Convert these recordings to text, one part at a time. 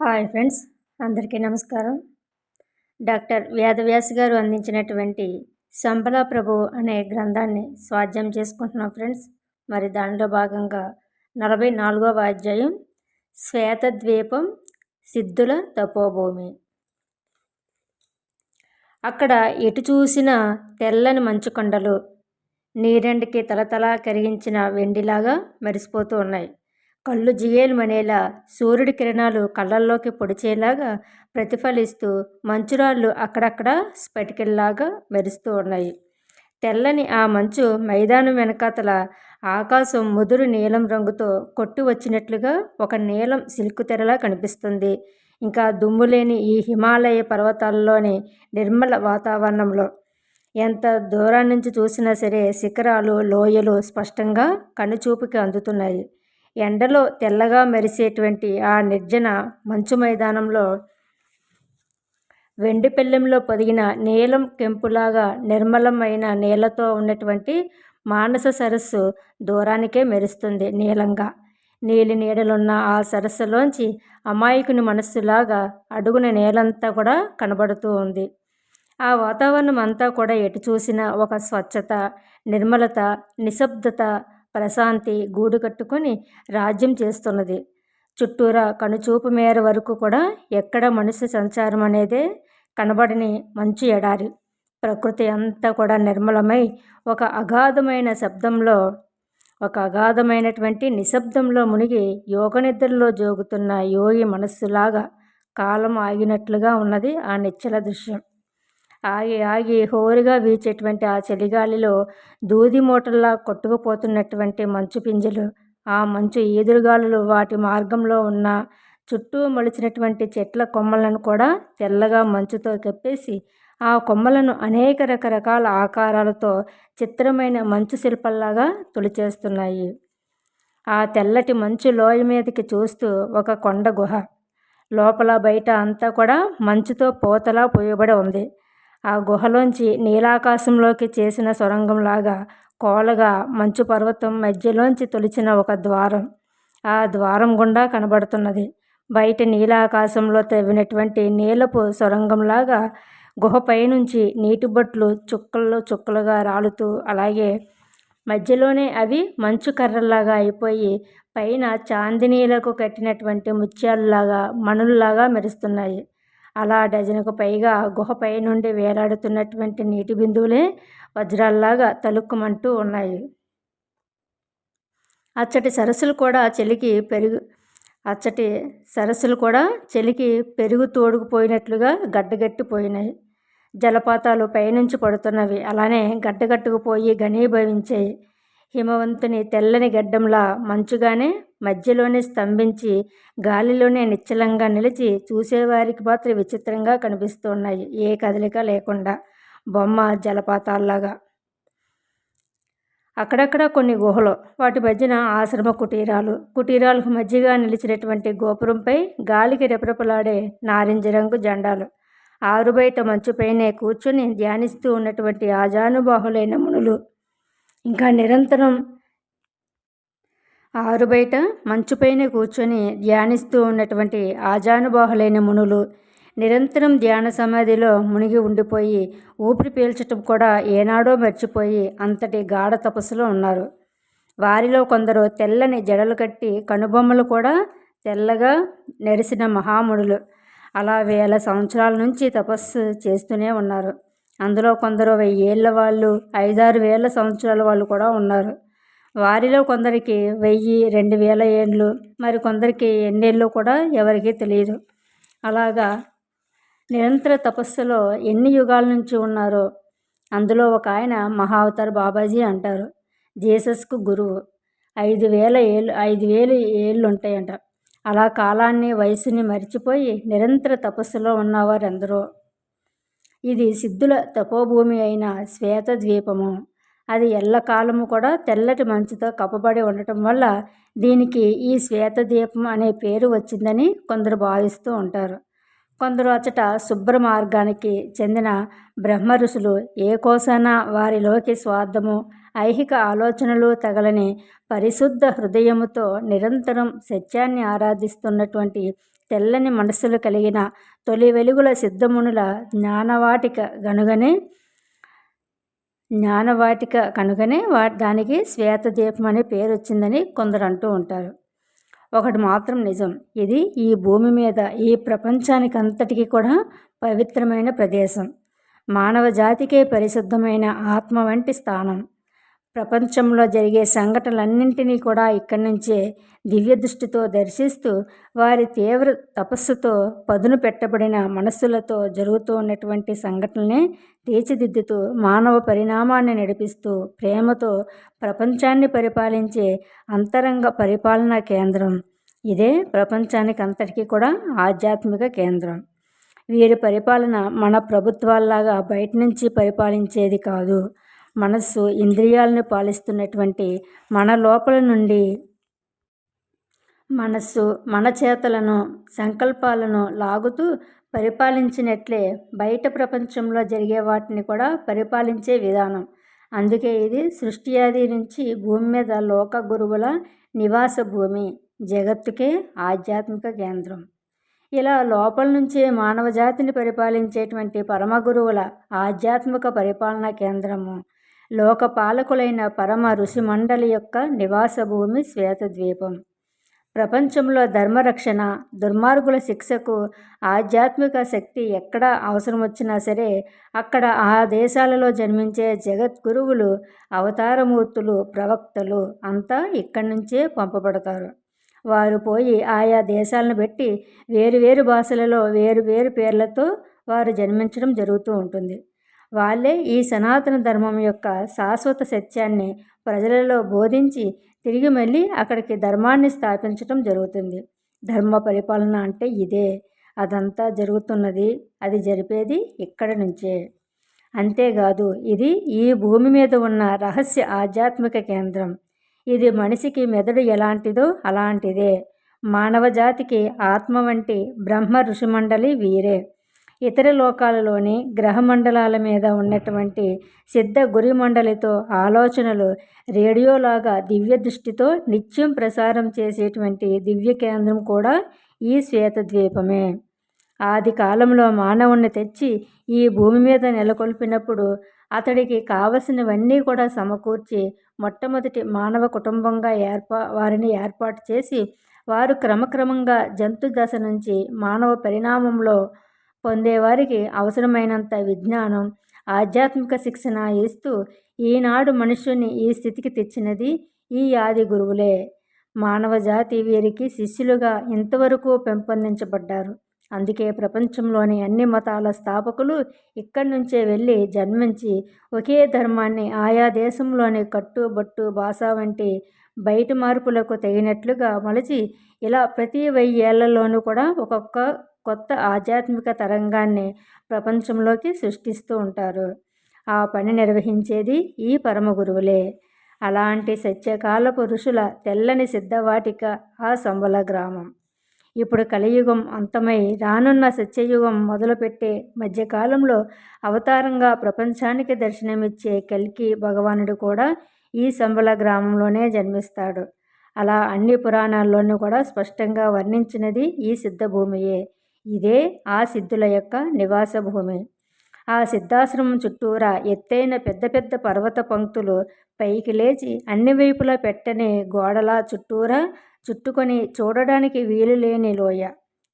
Hi friends అందరికీ నమస్కారం. Doctor వ్యాధవ్యాస్ గారు అందించినటువంటి సంబల ప్రభు అనే గ్రంథాన్ని స్వాధ్యం చేసుకుంటున్నాం ఫ్రెండ్స్. మరి దానిలో భాగంగా నలభై నాలుగవ అధ్యాయం శ్వేతద్వీపం సిద్ధుల తపోభూమి. అక్కడ ఎటు చూసిన తెల్లని మంచు కొండలు నీరెండికి తలతలా కరిగించిన వెండిలాగా మెరిసిపోతూ ఉన్నాయి. కళ్ళు జిగేలుమనేలా సూర్యుడి కిరణాలు కళ్ళల్లోకి పొడిచేలాగా ప్రతిఫలిస్తూ మంచురాళ్ళు అక్కడక్కడ స్ఫటికల్లాగా మెరుస్తూ ఉన్నాయి. తెల్లని ఆ మంచు మైదానం వెనకాతల ఆకాశం ముదురు నీలం రంగుతో కొట్టి వచ్చినట్లుగా ఒక నీలం సిల్కు తెరలా కనిపిస్తుంది. ఇంకా దుమ్ము లేని ఈ హిమాలయ పర్వతాల్లోని నిర్మల వాతావరణంలో ఎంత దూరం నుంచి చూసినా సరే శిఖరాలు లోయలు స్పష్టంగా కనుచూపుకి అందుతున్నాయి. ఎండలో తెల్లగా మెరిసేటువంటి ఆ నిర్జన మంచు మైదానంలో వెండి పెళ్ళెంలో పొదిగిన నీలం కెంపులాగా నిర్మలమైన నీళ్ళతో ఉన్నటువంటి మానస సరస్సు దూరానికే మెరుస్తుంది నీలంగా. నీలి నీడలున్న ఆ సరస్సులోంచి అమాయకుని మనస్సులాగా అడుగున నేలంతా కూడా కనబడుతూ ఉంది. ఆ వాతావరణం అంతా కూడా ఎటు చూసినా ఒక స్వచ్ఛత నిర్మలత నిశ్శబ్దత ప్రశాంతి గూడు కట్టుకొని రాజ్యం చేస్తున్నది. చుట్టూరా కనుచూపు మేర వరకు కూడా ఎక్కడ మనిషి సంచారం అనేదే కనబడని మంచు ఎడారి. ప్రకృతి అంతా కూడా నిర్మలమై ఒక అగాధమైన శబ్దంలో ఒక అగాధమైనటువంటి నిశ్శబ్దంలో మునిగి యోగ నిద్రలో జోగుతున్న యోగి మనస్సులాగా కాలం ఆగినట్లుగా ఉన్నది ఆ నిచ్చల దృశ్యం. ఆగి ఆగి హోరుగా వీచేటువంటి ఆ చలిగాలిలో దూది మూటల్లా కొట్టుకుపోతున్నటువంటి మంచు పింజలు. ఆ మంచు ఈదురుగాలులు వాటి మార్గంలో ఉన్న చుట్టూ మొలిచినటువంటి చెట్ల కొమ్మలను కూడా తెల్లగా మంచుతో కప్పేసి ఆ కొమ్మలను అనేక రకరకాల ఆకారాలతో చిత్రమైన మంచు శిల్పల్లాగా తొలిచేస్తున్నాయి ఆ తెల్లటి మంచు లోయ మీదకి చూస్తూ ఒక కొండ గుహ. లోపల బయట అంతా కూడా మంచుతో పోతలా పోయబడి ఉంది. ఆ గుహలోంచి నీలాకాశంలోకి చేసిన సొరంగంలాగా కోలగా మంచు పర్వతం మధ్యలోంచి తొలిచిన ఒక ద్వారం. ఆ ద్వారం గుండా కనబడుతున్నది. బయట నీలాకాశంలో తవ్వినటువంటి నీలపు సొరంగంలాగా గుహపై నుంచి నీటి బొట్లు చుక్కల్లో చుక్కలుగా రాలుతూ అలాగే మధ్యలోనే అవి మంచు కర్రల్లాగా అయిపోయి పైన చాందినీలకు కట్టినటువంటి ముత్యాలలాగా మణుల్లాగా మెరుస్తున్నాయి. అలా డజనుకు పైగా గుహపై నుండి వేలాడుతున్నటువంటి నీటి బిందువులే వజ్రాల్లాగా తలుక్కుమంటూ ఉన్నాయి. అచ్చటి సరస్సులు కూడా చెలికి పెరుగు అచ్చటి సరస్సులు కూడా చెలికి పెరుగు తోడుకుపోయినట్లుగా గడ్డగట్టిపోయినాయి. జలపాతాలు పైనుంచి పడుతున్నవి. అలానే గడ్డగట్టుకుపోయి ఘనీభవించాయి. హిమవంతుని తెల్లని గడ్డంలా మంచుగానే మధ్యలోనే స్తంభించి గాలిలోనే నిశ్చలంగా నిలిచి చూసేవారికి మాత్రం విచిత్రంగా కనిపిస్తున్నాయి. ఏ కదలిక లేకుండా బొమ్మ జలపాతాల్లాగా. అక్కడక్కడ కొన్ని గుహలు వాటి మధ్యన ఆశ్రమ కుటీరాలు. కుటీరాలకు మధ్యగా నిలిచినటువంటి గోపురంపై గాలికి రెపరెపలాడే నారింజ రంగు జెండాలు. ఆరుబయట మంచుపైనే కూర్చుని ధ్యానిస్తూ ఉన్నటువంటి ఆజానుబాహులైన మునులు ఇంకా నిరంతరం ఆరుబయట మంచుపైన కూర్చొని ధ్యానిస్తూ ఉన్నటువంటి ఆజానుబాహులైన మునులు నిరంతరం ధ్యాన సమాధిలో మునిగి ఉండిపోయి ఊపిరి పీల్చటం కూడా ఏనాడో మర్చిపోయి అంతటి గాఢ తపస్సులో ఉన్నారు. వారిలో కొందరు తెల్లని జడలు కట్టి కనుబొమ్మలు కూడా తెల్లగా నెరిసిన మహామునులు. అలా వేల సంవత్సరాల నుంచి తపస్సు చేస్తూనే ఉన్నారు. అందులో కొందరు వెయ్యేళ్ళ వాళ్ళు ఐదారు వేల సంవత్సరాల వాళ్ళు కూడా ఉన్నారు. వారిలో కొందరికి వెయ్యి రెండు వేల ఏళ్ళు మరి కొందరికి ఎన్నేళ్ళు కూడా ఎవరికీ తెలియదు అలాగా నిరంతర తపస్సులో ఎన్ని యుగాల నుంచి ఉన్నారో అందులో ఒక ఆయన మహావతార్ బాబాజీ అంటారు. జీసస్కు గురువు. ఐదు వేల ఏళ్ళు ఐదు వేలు ఏళ్ళు ఉంటాయంట. అలా కాలాన్ని వయసుని మర్చిపోయి నిరంతర తపస్సులో ఉన్నవారు ఎందరో ఇది సిద్ధుల తపోభూమి అయిన శ్వేత ద్వీపము. అది ఎల్లకాలము కూడా తెల్లటి మంచుతో కప్పబడి ఉండటం వల్ల దీనికి ఈ శ్వేత ద్వీపం అనే పేరు వచ్చిందని కొందరు భావిస్తూ ఉంటారు. కొందరు అచ్చట శుభ్ర మార్గానికి చెందిన బ్రహ్మ ఋషులు ఏ కోసాన వారిలోకి స్వార్థము ఐహిక ఆలోచనలు తగలని పరిశుద్ధ హృదయముతో నిరంతరం సత్యాన్ని ఆరాధిస్తున్నటువంటి తెల్లని మనస్సులు కలిగిన తొలి వెలుగుల సిద్ధమునుల జ్ఞానవాటిక గనుగనే జ్ఞానవాటిక కనుగనే వా దానికి శ్వేతదీపం అనే పేరు వచ్చిందని కొందరు అంటూ ఉంటారు. ఒకటి మాత్రం నిజం ఇది ఈ భూమి మీద ఈ ప్రపంచానికి అంతటికీ కూడా పవిత్రమైన ప్రదేశం. మానవ జాతికే పరిశుద్ధమైన ఆత్మ వంటి స్థానం. ప్రపంచంలో జరిగే సంఘటనలన్నింటినీ కూడా ఇక్కడి నుంచే దివ్య దృష్టితో దర్శిస్తూ వారి తీవ్ర తపస్సుతో పదును పెట్టబడిన మనస్సులతో జరుగుతూ ఉన్నటువంటి సంఘటనలనే తీర్చిదిద్దుతూ మానవ పరిణామాన్ని నడిపిస్తూ ప్రేమతో ప్రపంచాన్ని పరిపాలించే అంతరంగ పరిపాలనా కేంద్రం. ఇదే ప్రపంచానికి అంతటికీ కూడా ఆధ్యాత్మిక కేంద్రం. వీరి పరిపాలన మన ప్రభుత్వాల్లాగా బయట నుంచి పరిపాలించేది కాదు. మనస్సు ఇంద్రియాలను పాలిస్తున్నటువంటి మన లోపల నుండి మనస్సు మన చేతలను సంకల్పాలను లాగుతూ పరిపాలించినట్లే బయట ప్రపంచంలో జరిగే వాటిని కూడా పరిపాలించే విధానం. అందుకే ఇది సృష్టి ఆది నుంచి భూమి మీద లోక గురువుల నివాస భూమి జగత్తుకే ఆధ్యాత్మిక కేంద్రం. ఇలా లోపల నుంచే మానవ జాతిని పరిపాలించేటువంటి పరమ గురువుల ఆధ్యాత్మిక పరిపాలనా కేంద్రము లోకపాలకులైన పరమ ఋషి మండలి యొక్క నివాస భూమి శ్వేతద్వీపం. ప్రపంచంలో ధర్మరక్షణ దుర్మార్గుల శిక్షకు ఆధ్యాత్మిక శక్తి ఎక్కడ అవసరం వచ్చినా సరే అక్కడ ఆ దేశాలలో జన్మించే జగద్గురువులు అవతారమూర్తులు ప్రవక్తలు అంతా ఇక్కడి నుంచే పంపబడతారు. వారు పోయి ఆయా దేశాలను బట్టి వేరు వేరు భాషలలో వేరు వేరు పేర్లతో వారు జన్మించడం జరుగుతూ ఉంటుంది. వాళ్ళే ఈ సనాతన ధర్మం యొక్క శాశ్వత సత్యాన్ని ప్రజలలో బోధించి తిరిగి మళ్ళీ అక్కడికి ధర్మాన్ని స్థాపించడం జరుగుతుంది. ధర్మ పరిపాలన అంటే ఇదే. అదంతా జరుగుతున్నది అది జరిపేది ఇక్కడి నుంచే. అంతేకాదు ఇది ఈ భూమి మీద ఉన్న రహస్య ఆధ్యాత్మిక కేంద్రం. ఇది మనిషికి మెదడు ఎలాంటిదో అలాంటిదే. మానవ జాతికి ఆత్మ వంటి బ్రహ్మ ఋషిమండలి వీరే. ఇతర లోకాలలోని గ్రహమండలాల మీద ఉన్నటువంటి సిద్ధ గురి మండలితో ఆలోచనలు రేడియోలాగా దివ్య దృష్టితో నిత్యం ప్రసారం చేసేటువంటి దివ్య కేంద్రం కూడా ఈ శ్వేతద్వీపమే. ఆది కాలంలో మానవుణ్ణి తెచ్చి ఈ భూమి మీద నెలకొల్పినప్పుడు అతడికి కావలసినవన్నీ కూడా సమకూర్చి మొట్టమొదటి మానవ కుటుంబంగా ఏర్పా వారిని ఏర్పాటు చేసి వారు క్రమక్రమంగా జంతు దశ నుంచి మానవ పరిణామంలో పొందేవారికి అవసరమైనంత విజ్ఞానం ఆధ్యాత్మిక శిక్షణ ఇస్తూ ఈనాడు మనుష్యుని ఈ స్థితికి తెచ్చినది ఈ ఆది గురువులే. మానవ జాతి వీరికి శిష్యులుగా ఇంతవరకు పెంపొందించబడ్డారు. అందుకే ప్రపంచంలోని అన్ని మతాల స్థాపకులు ఇక్కడి నుంచే వెళ్ళి జన్మించి ఒకే ధర్మాన్ని ఆయా దేశంలోని కట్టుబట్టు భాష వంటి బయట మార్పులకు తగినట్లుగా మలచి ఇలా ప్రతి వెయ్యేళ్ళలోనూ కూడా ఒక్కొక్క కొత్త ఆధ్యాత్మిక తరంగాన్ని ప్రపంచంలోకి సృష్టిస్తూ ఉంటారు. ఆ పని నిర్వహించేది ఈ పరమ గురువులే. అలాంటి సత్యకాల పురుషుల తెల్లని సిద్ధవాటిక ఆ సంబల గ్రామం. ఇప్పుడు కలియుగం అంతమై రానున్న సత్యయుగం మొదలుపెట్టే మధ్యకాలంలో అవతారంగా ప్రపంచానికి దర్శనమిచ్చే కల్కి భగవానుడు కూడా ఈ సంబల గ్రామంలోనే జన్మిస్తాడు. అలా అన్ని పురాణాల్లోనూ కూడా స్పష్టంగా వర్ణించినది ఈ సిద్ధభూమియే. ఇదే ఆ సిద్ధుల యొక్క నివాస భూమి. ఆ సిద్ధాశ్రమం చుట్టూరా ఎత్తైన పెద్ద పెద్ద పర్వత పంక్తులు పైకి లేచి అన్ని వైపులా పెట్టని గోడల చుట్టూరా చుట్టుకొని చూడడానికి వీలు లేని లోయ.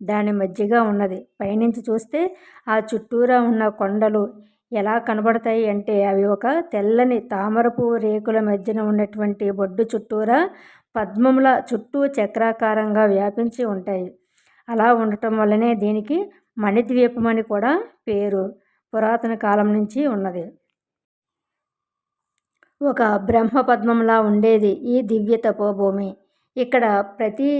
దాని మధ్యగా ఉన్నది. పైనుంచి చూస్తే ఆ చుట్టూరా ఉన్న కొండలు ఎలా కనబడతాయి అంటే అవి ఒక తెల్లని తామరపు రేకుల మధ్యన ఉన్నటువంటి బొడ్డు చుట్టూరా పద్మముల చుట్టూ చక్రాకారంగా వ్యాపించి ఉంటాయి. అలా ఉండటం వల్లనే దీనికి మణిద్వీపం అని కూడా పేరు పురాతన కాలం నుంచి ఉన్నది. ఒక బ్రహ్మపద్మంలా ఉండేది ఈ దివ్య తపోభూమి. ఇక్కడ ప్రతి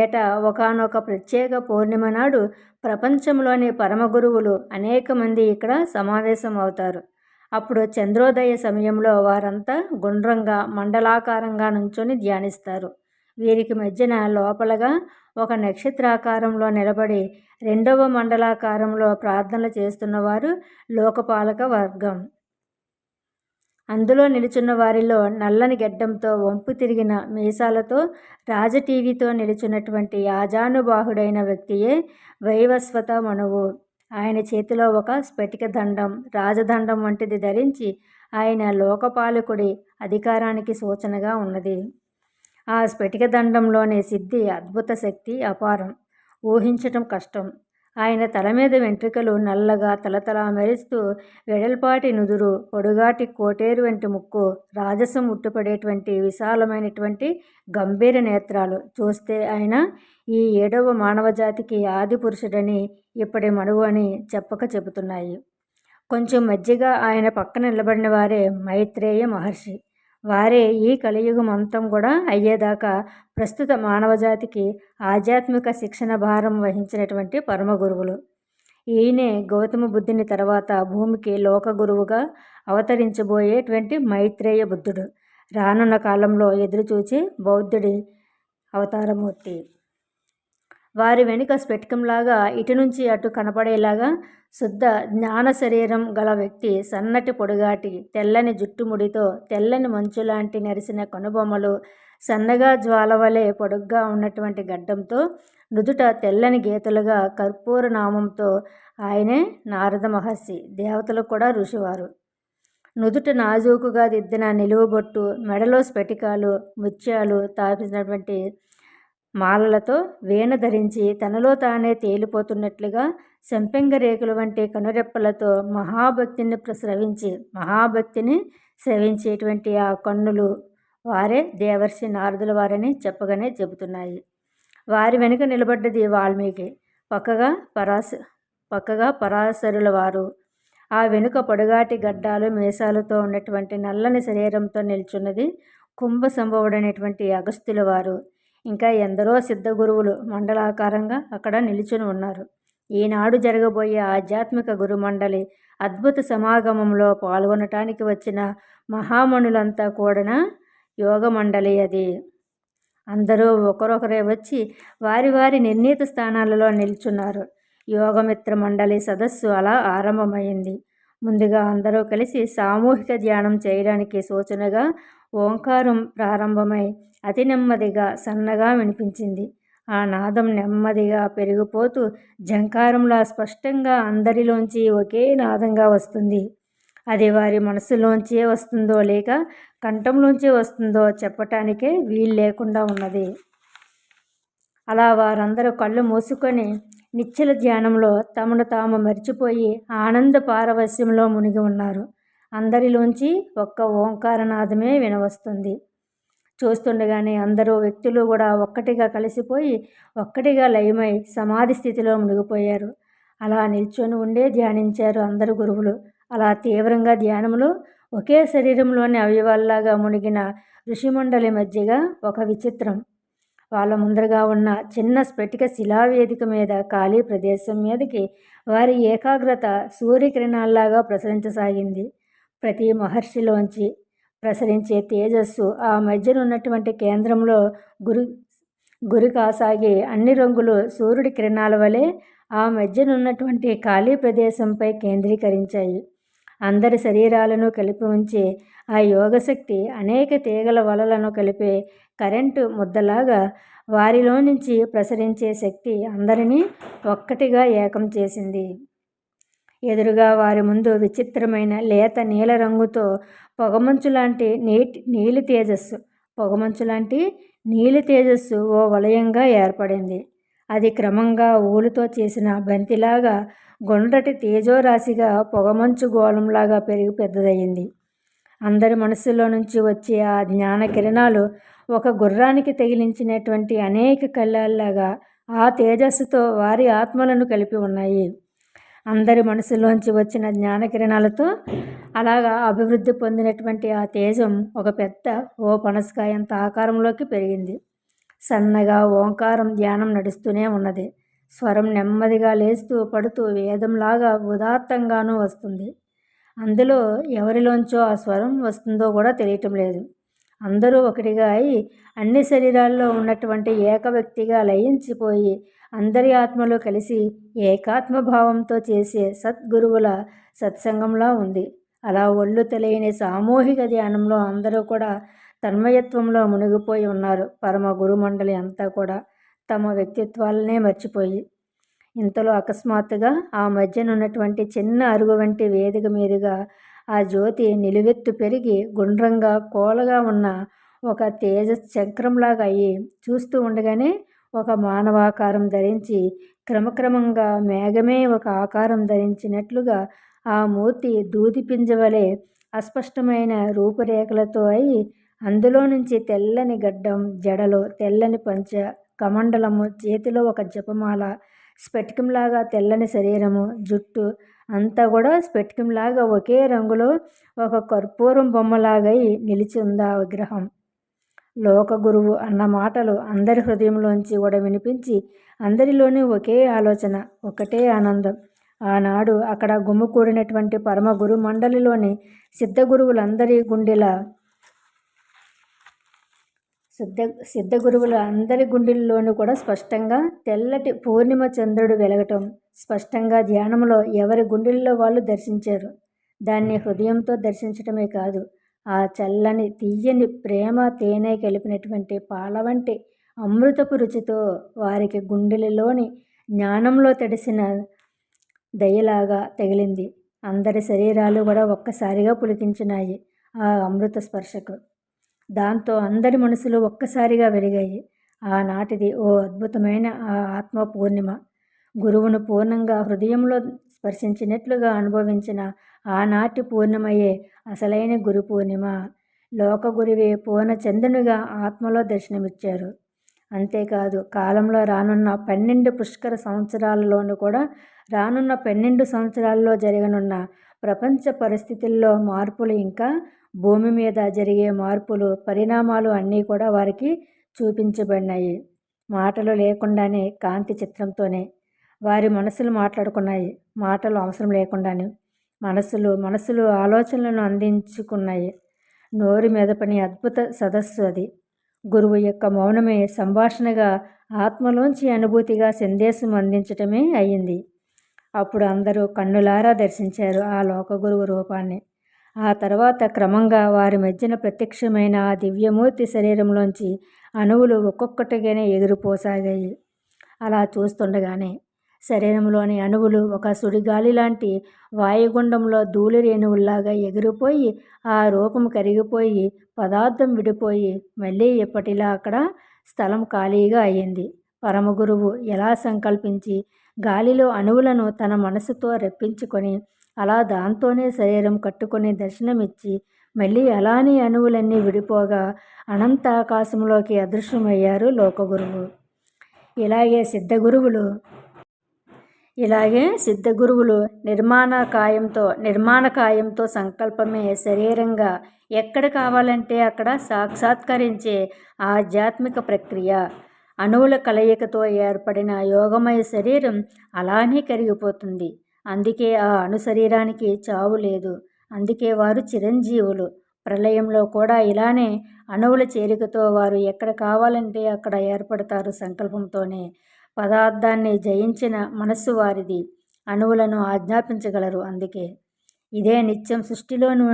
ఏటా ఒకనొక ప్రత్యేక పౌర్ణిమ నాడు ప్రపంచంలోని పరమగురువులు అనేక మంది ఇక్కడ సమావేశం అవుతారు అప్పుడు చంద్రోదయ సమయంలో వారంతా గుండ్రంగా మండలాకారంగా నుంచొని ధ్యానిస్తారు. వీరికి మధ్యన లోపలగా ఒక నక్షత్రాకారంలో నిలబడి రెండవ మండలాకారంలో ప్రార్థనలు చేస్తున్నవారు లోకపాలక వర్గం. అందులో నిలుచున్న వారిలో నల్లని గెడ్డంతో వంపు తిరిగిన మీసాలతో రాజటీవీతో నిలుచున్నటువంటి ఆజానుబాహుడైన వ్యక్తియే వైవస్వత మనువు. ఆయన చేతిలో ఒక స్ఫటిక దండం రాజదండం వంటిది ధరించి ఆయన లోకపాలకుడి అధికారానికి సూచనగా ఉన్నది. ఆ స్ఫటిక దండంలోని సిద్ధి అద్భుత శక్తి అపారం. ఊహించటం కష్టం. ఆయన తల మీద వెంట్రుకలు నల్లగా తలతల మెరుస్తూ వెడల్పాటి నుదురు పొడుగాటి కోటేరు వంటి ముక్కు రాజసం ఉట్టుపడేటువంటి విశాలమైనటువంటి గంభీర నేత్రాలు. చూస్తే ఆయన ఈ ఏడవ మానవజాతికి ఆది పురుషుడని ఇప్పటి మనువు అని చెప్పక చెబుతున్నాయి. కొంచెం మధ్యగా ఆయన పక్కన నిలబడిన వారే మైత్రేయ మహర్షి. వారే ఈ కలియుగం అంతం కూడా అయ్యేదాకా ప్రస్తుత మానవజాతికి ఆధ్యాత్మిక శిక్షణ భారం వహించినటువంటి పరమ గురువులు ఈయనే గౌతమ బుద్ధుని తర్వాత భూమికి లోక గురువుగా అవతరించబోయేటువంటి మైత్రేయ బుద్ధుడు. రానున్న కాలంలో ఎదురుచూచి బౌద్ధుడి అవతారమూర్తి. వారి వెనుక స్ఫటికంలాగా ఇటు నుంచి అటు కనపడేలాగా శుద్ధ జ్ఞాన శరీరం గల వ్యక్తి సన్నటి పొడుగాటి తెల్లని జుట్టుముడితో తెల్లని మంచులాంటి నెరిసిన కనుబొమ్మలు సన్నగా జ్వాలవలే పొడుగ్గా ఉన్నటువంటి గడ్డంతో నుదుట తెల్లని గీతలుగా కర్పూర నామంతో ఆయనే నారద మహర్షి దేవతలు కూడా ఋషివారు. నుదుట నాజూకుగా దిద్దిన నిలువబొట్టు మెడలో స్ఫటికాలు ముత్యాలు తాపించినటువంటి మాలలతో వీణ ధరించి తనలో తానే తేలిపోతున్నట్లుగా శంపెంగ రేకుల వంటి కనురెప్పలతో మహాభక్తిని ప్రస్రవించి మహాభక్తిని స్రవించేటువంటి ఆ కన్నులు వారే దేవర్షి నారదుల వారని చెప్పగానే చెబుతున్నాయి. వారి వెనుక నిలబడ్డది వాల్మీకి. పక్కగా పరాశ పక్కగా పరాశరుల వారు. ఆ వెనుక పొడగాటి గడ్డాలు మీసాలతో ఉన్నటువంటి నల్లని శరీరంతో నిల్చున్నది కుంభ సంభవుడైనటువంటి అగస్తుల వారు. ఇంకా ఎందరో సిద్ధ గురువులు మండలాకారంగా అక్కడ నిలుచుని ఉన్నారు. ఈనాడు జరగబోయే ఆధ్యాత్మిక గురుమండలి అద్భుత సమాగమంలో పాల్గొనటానికి వచ్చిన మహామణులంతా కూడా యోగ మండలి అది. అందరూ ఒకరొకరే వచ్చి వారి వారి నిర్ణీత స్థానాలలో నిల్చున్నారు. యోగమిత్ర మండలి సదస్సు అలా ఆరంభమైంది. ముందుగా అందరూ కలిసి సామూహిక ధ్యానం చేయడానికి సూచనగా ఓంకారం ప్రారంభమై అతి నెమ్మదిగా సన్నగా వినిపించింది. ఆ నాదం నెమ్మదిగా పెరిగిపోతూ జంకారంలా స్పష్టంగా అందరిలోంచి ఒకే నాదంగా వస్తుంది. అది వారి మనసులోంచే వస్తుందో లేక కంఠంలోంచే వస్తుందో చెప్పటానికే వీలు లేకుండా ఉన్నది. అలా వారందరూ కళ్ళు మూసుకొని నిశ్చల ధ్యానంలో తమను తాము మర్చిపోయి ఆనంద పారవస్యంలో మునిగి ఉన్నారు. అందరిలోంచి ఒక్క ఓంకారనాదమే వినవస్తుంది. చూస్తుండగానే అందరూ వ్యక్తులు కూడా ఒక్కటిగా కలిసిపోయి ఒక్కటిగా లయమై సమాధి స్థితిలో మునిగిపోయారు. అలా నిల్చొని ఉండే ధ్యానించారు అందరు గురువులు. అలా తీవ్రంగా ధ్యానంలో ఒకే శరీరంలోని అవయవాల్లాగా మునిగిన ఋషిమండలి మధ్యగా ఒక విచిత్రం. వాళ్ళ ముందరగా ఉన్న చిన్న స్ఫటిక శిలావేదిక మీద ఖాళీ ప్రదేశం మీదకి వారి ఏకాగ్రత సూర్యకిరణాల్లాగా ప్రసరించసాగింది. ప్రతి మహర్షిలోంచి ప్రసరించే తేజస్సు ఆ మధ్యన ఉన్నటువంటి కేంద్రంలో గురి గురి కాసాగి అన్ని రంగులు సూర్యుడి కిరణాల వలె ఆ మధ్యన ఉన్నటువంటి ఖాళీ ప్రదేశంపై కేంద్రీకరించాయి. అందరి శరీరాలను కలిపి ఉంచి ఆ యోగశక్తి అనేక తీగల వలలను కలిపే కరెంటు ముద్దలాగా వారిలో నుంచి ప్రసరించే శక్తి అందరినీ ఒక్కటిగా ఏకం చేసింది. ఎదురుగా వారి ముందు విచిత్రమైన లేత నీల రంగుతో పొగమంచు లాంటి నీటి నీలి తేజస్సు. పొగమంచు లాంటి నీలి తేజస్సు ఓ వలయంగా ఏర్పడింది. అది క్రమంగా ఊలుతో చేసిన బంతిలాగా గుండ్రటి తేజోరాశిగా పొగమంచు గోళంలాగా పెరిగి పెద్దదయ్యింది. అందరి మనసులో నుంచి వచ్చే ఆ జ్ఞాన కిరణాలు ఒక గుర్రానికి తగిలించినటువంటి అనేక కళ్ళల్లాగా ఆ తేజస్సుతో వారి ఆత్మలను కలిపి ఉన్నాయి. అందరి మనసులోంచి వచ్చిన జ్ఞానకిరణాలతో అలాగా అభివృద్ధి పొందినటువంటి ఆ తేజం ఒక పెద్ద ఓ పనసకాయంత ఆకారంలోకి పెరిగింది. సన్నగా ఓంకారం ధ్యానం నడుస్తూనే ఉన్నది. స్వరం నెమ్మదిగా లేస్తూ పడుతూ వేదంలాగా ఉదాత్తంగానూ వస్తుంది. అందులో ఎవరిలోంచో ఆ స్వరం వస్తుందో కూడా తెలియటం లేదు. అందరూ ఒకటిగా అయి అన్ని శరీరాల్లో ఉన్నటువంటి ఏక వ్యక్తిగా లయించిపోయి అందరి ఆత్మలు కలిసి ఏకాత్మభావంతో చేసే సద్గురువుల సత్సంగంలా ఉంది. అలా ఒళ్ళు తెలియని సామూహిక ధ్యానంలో అందరూ కూడా తన్మయత్వంలో మునిగిపోయి ఉన్నారు. పరమ గురుమండలి అంతా కూడా తమ వ్యక్తిత్వాలనే మర్చిపోయి. ఇంతలో అకస్మాత్తుగా ఆ మధ్యన ఉన్నటువంటి చిన్న అరుగు వంటి వేదిక మీదుగా ఆ జ్యోతి నిలువెత్తు పెరిగి గుండ్రంగా కోలగా ఉన్న ఒక తేజ చక్రంలాగా అయ్యి చూస్తూ ఉండగానే ఒక మానవాకారం ధరించి క్రమక్రమంగా మేఘమే ఒక ఆకారం ధరించినట్లుగా ఆ మూర్తి దూది పింజవలే అస్పష్టమైన రూపురేఖలతో అయి అందులో నుంచి తెల్లని గడ్డం జడలో తెల్లని పంచ కమండలము చేతిలో ఒక జపమాల స్ఫటికంలాగా తెల్లని శరీరము జుట్టు అంతా కూడా స్ఫటికంలాగా ఒకే రంగులో ఒక కర్పూరం బొమ్మలాగై నిలిచి ఉంది ఆ విగ్రహం. లోకగురువు అన్న మాటలు అందరి హృదయంలోంచి కూడా వినిపించి అందరిలోనూ ఒకే ఆలోచన ఒకటే ఆనందం. ఆనాడు అక్కడ గుమ్ముకూడినటువంటి పరమ గురు మండలిలోని సిద్ధగురువులందరి గుండెల సిద్ధ సిద్ధ గురువుల అందరి గుండెల్లోనూ కూడా స్పష్టంగా తెల్లటి పూర్ణిమ చంద్రుడు వెలగటం స్పష్టంగా ధ్యానంలో ఎవరి గుండెల్లో వాళ్ళు దర్శించారు. దాన్ని హృదయంతో దర్శించటమే కాదు ఆ చల్లని తీయని ప్రేమ తేనె కలిపినటువంటి పాల వంటి అమృతపు రుచితో వారికి గుండెలలోని జ్ఞానంలో తడిసిన దయలాగా తగిలింది. అందరి శరీరాలు కూడా ఒక్కసారిగా పులికించినాయి ఆ అమృత స్పర్శకు. దాంతో అందరి మనసులు ఒక్కసారిగా వెలిగాయి. ఆనాటిది ఓ అద్భుతమైన ఆ ఆత్మ పూర్ణిమ గురువును పూర్ణంగా హృదయంలో స్పర్శించినట్లుగా అనుభవించిన ఆనాటి పూర్ణమయ్యే అసలైన గురు పూర్ణిమ. లోక పూర్ణచంద్రునిగా ఆత్మలో దర్శనమిచ్చారు. అంతేకాదు కాలంలో రానున్న పన్నెండు పుష్కర సంవత్సరాలలోనూ కూడా రానున్న పన్నెండు సంవత్సరాల్లో జరగనున్న ప్రపంచ పరిస్థితుల్లో మార్పులు ఇంకా భూమి మీద జరిగే మార్పులు పరిణామాలు అన్నీ కూడా వారికి చూపించబడినాయి. మాటలు లేకుండానే కాంతి చిత్రంతోనే వారి మనసులు మాట్లాడుకున్నాయి. మాటలు అవసరం లేకుండానే. మనసులు మనసులు ఆలోచనలను అందించుకున్నాయి. నోరు మీద పని అద్భుత సదస్సు అది. గురువు యొక్క మౌనమే సంభాషణగా ఆత్మలోంచి అనుభూతిగా సందేశం అందించటమే అయింది. అప్పుడు అందరూ కన్నులారా దర్శించారు ఆ లోకగురువు రూపాన్ని. ఆ తర్వాత క్రమంగా వారి మధ్యన ప్రత్యక్షమైన ఆ దివ్యమూర్తి శరీరంలోంచి అణువులు ఒక్కొక్కటిగానే ఎగిరిపోసాగాయి. అలా చూస్తుండగానే శరీరంలోని అణువులు ఒక సుడిగాలి లాంటి వాయుగుండంలో ధూళి రేణువుల్లాగా ఎగిరిపోయి ఆ రూపం కరిగిపోయి పదార్థం విడిపోయి మళ్ళీ ఎప్పటిలా అక్కడ స్థలం ఖాళీగా అయ్యింది పరమగురువు ఎలా సంకల్పించి గాలిలో అణువులను తన మనసుతో రెప్పించుకొని అలా దాంతోనే శరీరం కట్టుకొని దర్శనమిచ్చి మళ్ళీ అలానే అణువులన్నీ విడిపోగా అనంత ఆకాశంలోకి అదృశ్యమయ్యారు లోకగురువు. ఇలాగే సిద్ధగురువులు ఇలాగే సిద్ధగురువులు నిర్మాణ కాయంతో నిర్మాణ కాయంతో సంకల్పమే శరీరంగా ఎక్కడ కావాలంటే అక్కడ సాక్షాత్కరించే ఆధ్యాత్మిక ప్రక్రియ. అణువుల కలయికతో ఏర్పడిన యోగమయ శరీరం అలానే కరిగిపోతుంది. అందుకే ఆ అణు శరీరానికి చావు లేదు. అందుకే వారు చిరంజీవులు. ప్రళయంలో కూడా ఇలానే అణువుల చేరికతో వారు ఎక్కడ కావాలంటే అక్కడ ఏర్పడతారు సంకల్పంతోనే. పదార్థాన్ని జయించిన మనస్సు వారిది. అణువులను ఆజ్ఞాపించగలరు అందుకే. ఇదే నిత్యం సృష్టిలోను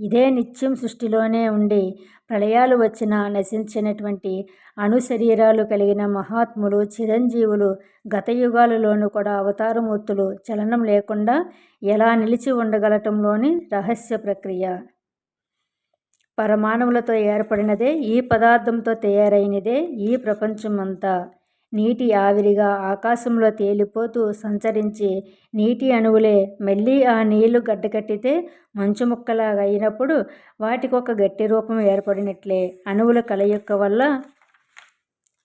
ఇదే నిత్యం సృష్టిలోనే ఉండి ప్రళయాలు వచ్చిన నశించినటువంటి అణు శరీరాలు కలిగిన మహాత్ములు చిరంజీవులు గత యుగాలలోనూ కూడా అవతారమూర్తులు చలనం లేకుండా ఎలా నిలిచి ఉండగలటంలోని రహస్య ప్రక్రియ. పరమాణువులతో ఏర్పడినదే ఈ పదార్థంతో తయారైనదే ఈ ప్రపంచమంతా. నీటి ఆవిరిగా ఆకాశంలో తేలిపోతూ సంచరించి నీటి అణువులే మళ్ళీ ఆ నీళ్ళు గడ్డకట్టితే మంచు ముక్కలాగా అయినప్పుడు వాటికి ఒక గట్టి రూపం ఏర్పడినట్లే. అణువుల కలయిక వల్ల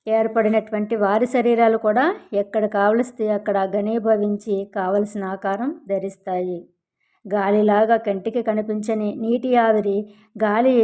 ఏర్పడినటువంటి వారి శరీరాలు కూడా ఎక్కడ కావలిస్తే అక్కడ ఘనీభవించి కావలసిన ఆకారం ధరిస్తాయి. గాలిలాగా కంటికి కనిపించని నీటి ఆవిరి గాలి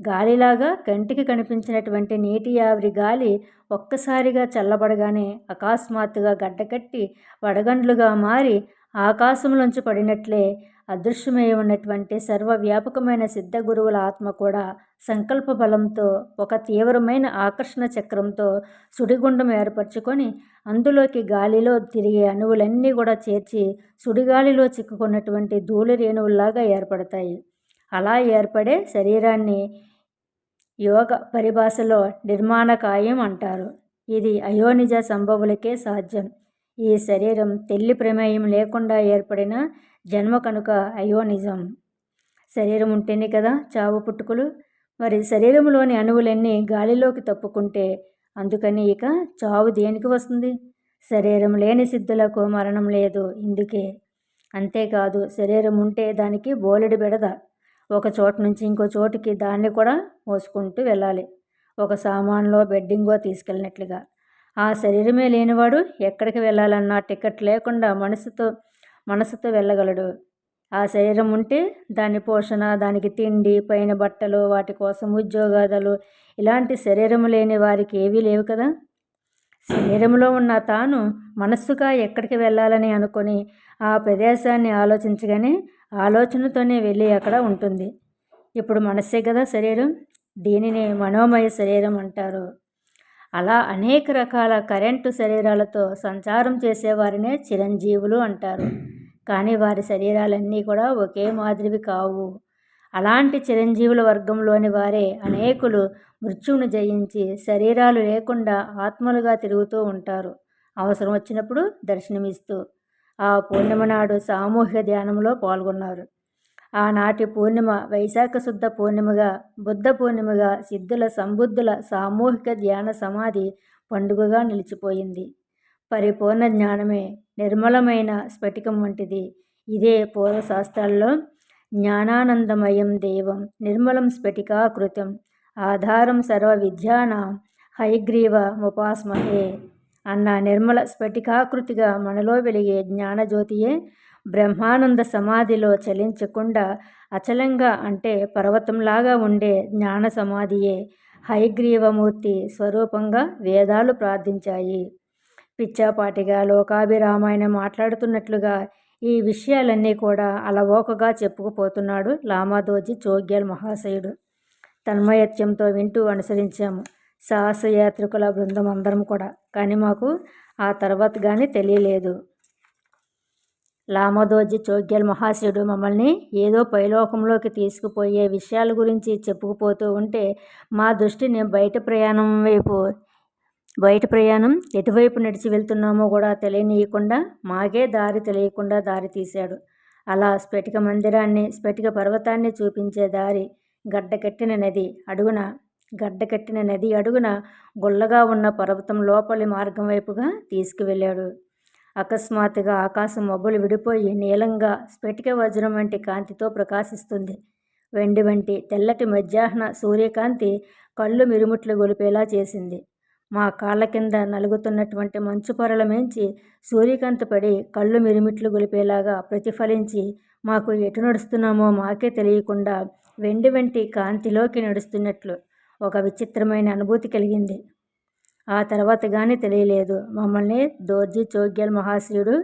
గాలిలాగా కంటికి కనిపించినటువంటి నీటి ఆవిరి గాలి ఒక్కసారిగా చల్లబడగానే అకస్మాత్తుగా గడ్డకట్టి వడగండ్లుగా మారి ఆకాశంలోంచి పడినట్లే అదృశ్యమై ఉన్నటువంటి సర్వవ్యాపకమైన సిద్ధ గురువుల ఆత్మ కూడా సంకల్ప బలంతో ఒక తీవ్రమైన ఆకర్షణ చక్రంతో సుడిగుండం ఏర్పరచుకొని అందులోకి గాలిలో తిరిగే అణువులన్నీ కూడా చేర్చి సుడిగాలిలో చిక్కుకున్నటువంటి ధూళి రేణువుల్లాగా ఏర్పడతాయి. అలా ఏర్పడే శరీరాన్ని యోగ పరిభాషలో నిర్మాణకాయం అంటారు. ఇది అయోనిజ సంభవులకే సాధ్యం. ఈ శరీరం తెల్లి ప్రమేయం లేకుండా ఏర్పడిన జన్మ కనుక అయోనిజం. శరీరం ఉంటేనే కదా చావు పుట్టుకులు. మరి శరీరంలోని అణువులన్నీ గాలిలోకి తప్పుకుంటే అందుకని ఇక చావు దేనికి వస్తుంది? శరీరం లేని సిద్ధులకు మరణం లేదు. ఇందుకే. అంతేకాదు శరీరం ఉంటే దానికి బోలెడు బెడద. ఒక చోట నుంచి ఇంకో చోటుకి దాన్ని కూడా మోసుకుంటూ వెళ్ళాలి. ఒక సామాన్లో బెడ్డింగో తీసుకెళ్ళినట్లుగా. ఆ శరీరమే లేనివాడు ఎక్కడికి వెళ్ళాలన్నా టికెట్ లేకుండా మనసుతో మనసుతో వెళ్ళగలడు. ఆ శరీరం ఉంటే దాని పోషణ దానికి తిండి పైన బట్టలు వాటి కోసం ఉద్యోగాదాలు ఇలాంటి శరీరం లేని వారికి ఏవీ లేవు కదా. శరీరంలో ఉన్న తాను మనస్సుగా ఎక్కడికి వెళ్ళాలని అనుకొని ఆ ప్రదేశాన్ని ఆలోచించగానే ఆలోచనతోనే వెళ్ళి అక్కడ ఉంటుంది. ఇప్పుడు మనస్సే కదా శరీరం? దీనిని మనోమయ శరీరం అంటారు. అలా అనేక రకాల కరెంటు శరీరాలతో సంచారం చేసేవారినే చిరంజీవులు అంటారు. కానీ వారి శరీరాలన్నీ కూడా ఒకే మాదిరివి కావు. అలాంటి చిరంజీవుల వర్గంలోని వారే అనేకులు మృత్యువును జయించి శరీరాలు లేకుండా ఆత్మలుగా తిరుగుతూ ఉంటారు. అవసరం వచ్చినప్పుడు దర్శనమిస్తూ ఆ పూర్ణిమ నాడు సామూహిక ధ్యానంలో పాల్గొన్నారు. ఆనాటి పూర్ణిమ వైశాఖ శుద్ధ పూర్ణిమగా బుద్ధ పూర్ణిమగా సిద్ధుల సంబుద్ధుల సామూహిక ధ్యాన సమాధి పండుగగా నిలిచిపోయింది. పరిపూర్ణ జ్ఞానమే నిర్మలమైన స్ఫటికం వంటిది. ఇదే పూర్వశాస్త్రాల్లో జ్ఞానానందమయం దేవం నిర్మలం స్ఫటికాకృతం ఆధారం సర్వ విద్యాన హైగ్రీవ ముపాస్మహే. అన్న నిర్మల స్ఫటికాకృతిగా మనలో వెలిగే జ్ఞానజ్యోతియే బ్రహ్మానంద సమాధిలో చలించకుండా అచలంగా అంటే పర్వతంలాగా ఉండే జ్ఞాన సమాధియే హైగ్రీవమూర్తి స్వరూపంగా వేదాలు ప్రార్థించాయి. పిచ్చాపాటిగా లోకాభిరామాయణ మాట్లాడుతున్నట్లుగా ఈ విషయాలన్నీ కూడా అలవోకగా చెప్పుకుపోతున్నాడు లామాదోజీ చోగ్యాల్ మహాశయుడు. తన్మయత్యంతో వింటూ అనుసరించాము. సాహసయాత్రికుల బృందం అందరం కూడా. కానీ మాకు ఆ తర్వాత కానీ తెలియలేదు. లామదోజి చోగ్యల్ మహాశయుడు మమ్మల్ని ఏదో పైలోకంలోకి తీసుకుపోయే విషయాల గురించి చెప్పుకుపోతూ ఉంటే మా దృష్టిని బయట ప్రయాణం వైపు బయట ప్రయాణం ఎటువైపు నడిచి వెళ్తున్నామో కూడా తెలియనీయకుండా మాకే దారి తెలియకుండా దారి తీశాడు. అలా స్ఫటిక మందిరాన్ని స్ఫటిక పర్వతాన్ని చూపించే దారి గడ్డకట్టిన నది అడుగున గడ్డకట్టిన నది అడుగున గుల్లగా ఉన్న పర్వతం లోపలి మార్గం వైపుగా తీసుకువెళ్ళాడు. అకస్మాత్తుగా ఆకాశం మబ్బులు విడిపోయి నీలంగా స్ఫటిక వజ్రం వంటి కాంతితో ప్రకాశిస్తుంది. వెండి వంటి తెల్లటి మధ్యాహ్న సూర్యకాంతి కళ్ళు మిరుముట్లు గొలిపేలా చేసింది. మా కాళ్ళ కింద నలుగుతున్నటువంటి మంచు పొరల మించి సూర్యకాంతి పడి కళ్ళు మిరుమిట్లు గొలిపేలాగా ప్రతిఫలించి మాకు ఎటు నడుస్తున్నామో మాకే తెలియకుండా వెండి వంటి కాంతిలోకి నడుస్తున్నట్లు ఒక విచిత్రమైన అనుభూతి కలిగింది. ఆ తర్వాత కానీ తెలియలేదు. మమ్మల్ని దోర్జీ చోగ్యల్ మహాశయుడు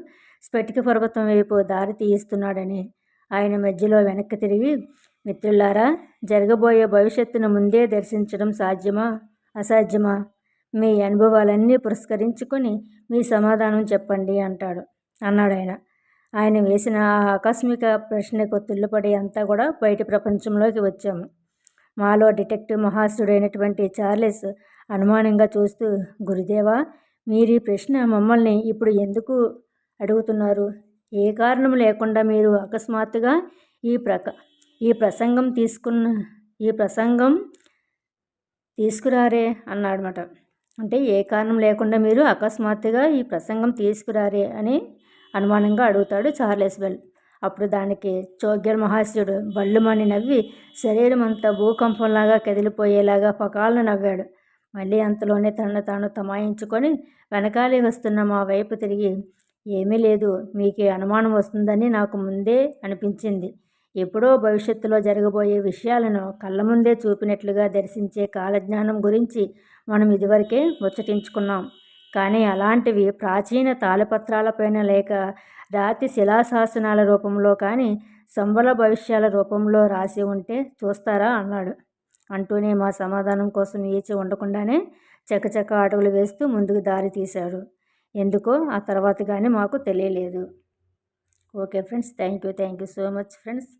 స్ఫటిక పర్వతం వైపు దారి తీయిస్తున్నాడని. ఆయన మధ్యలో వెనక్కి తిరిగి మిత్రులారా జరగబోయే భవిష్యత్తును ముందే దర్శించడం సాధ్యమా? అసాధ్యమా? మీ అనుభవాలన్నీ పురస్కరించుకొని మీ సమాధానం చెప్పండి అంటాడు. అన్నాడు ఆయన. ఆయన వేసిన ఆ ఆకస్మిక ప్రశ్నకు తుల్లుపడి అంతా కూడా బయట ప్రపంచంలోకి వచ్చాము. మాలో డిటెక్టివ్ మహాసుడైనటువంటి చార్లెస్ అనుమానంగా చూస్తూ గురుదేవా మీరు ఈ ప్రశ్న మమ్మల్ని ఇప్పుడు ఎందుకు అడుగుతున్నారు? ఏ కారణం లేకుండా మీరు అకస్మాత్తుగా ఈ ప్రక ఈ ప్రసంగం తీసుకున్న ఈ ప్రసంగం తీసుకురారే? అన్నాడనమాట అంటే ఏ కారణం లేకుండా మీరు అకస్మాత్తుగా ఈ ప్రసంగం తీసుకురారే? అని అనుమానంగా అడుగుతాడు చార్లెస్ వెల్ అప్పుడు దానికి చోగ్యర్ మహాశయుడు బళ్ళుమని నవ్వి శరీరం అంతా భూకంపంలాగా కదిలిపోయేలాగా పకాలను నవ్వాడు. మళ్ళీ అంతలోనే తనను తాను తమాయించుకొని వెనకాలే వస్తున్న మా వైపు తిరిగి ఏమీ లేదు మీకు అనుమానం వస్తుందని నాకు ముందే అనిపించింది. ఎప్పుడో భవిష్యత్తులో జరగబోయే విషయాలను కళ్ళ ముందే చూపినట్లుగా దర్శించే కాలజ్ఞానం గురించి మనం ఇదివరకే ముచ్చటించుకున్నాం. కానీ అలాంటివి ప్రాచీన తాళపత్రాలపైన లేక రాతి శిలాశాసనాల రూపంలో కానీ సంబల భవిష్యాల రూపంలో రాసి ఉంటే చూస్తారా అన్నాడు. అంటూనే మా సమాధానం కోసం వేచి ఉండకుండానే చకచక అడుగులు వేస్తూ ముందుకు దారి తీశాడు. ఎందుకో ఆ తర్వాత కానీ మాకు తెలియలేదు. Okay friends thank you thank you so much friends.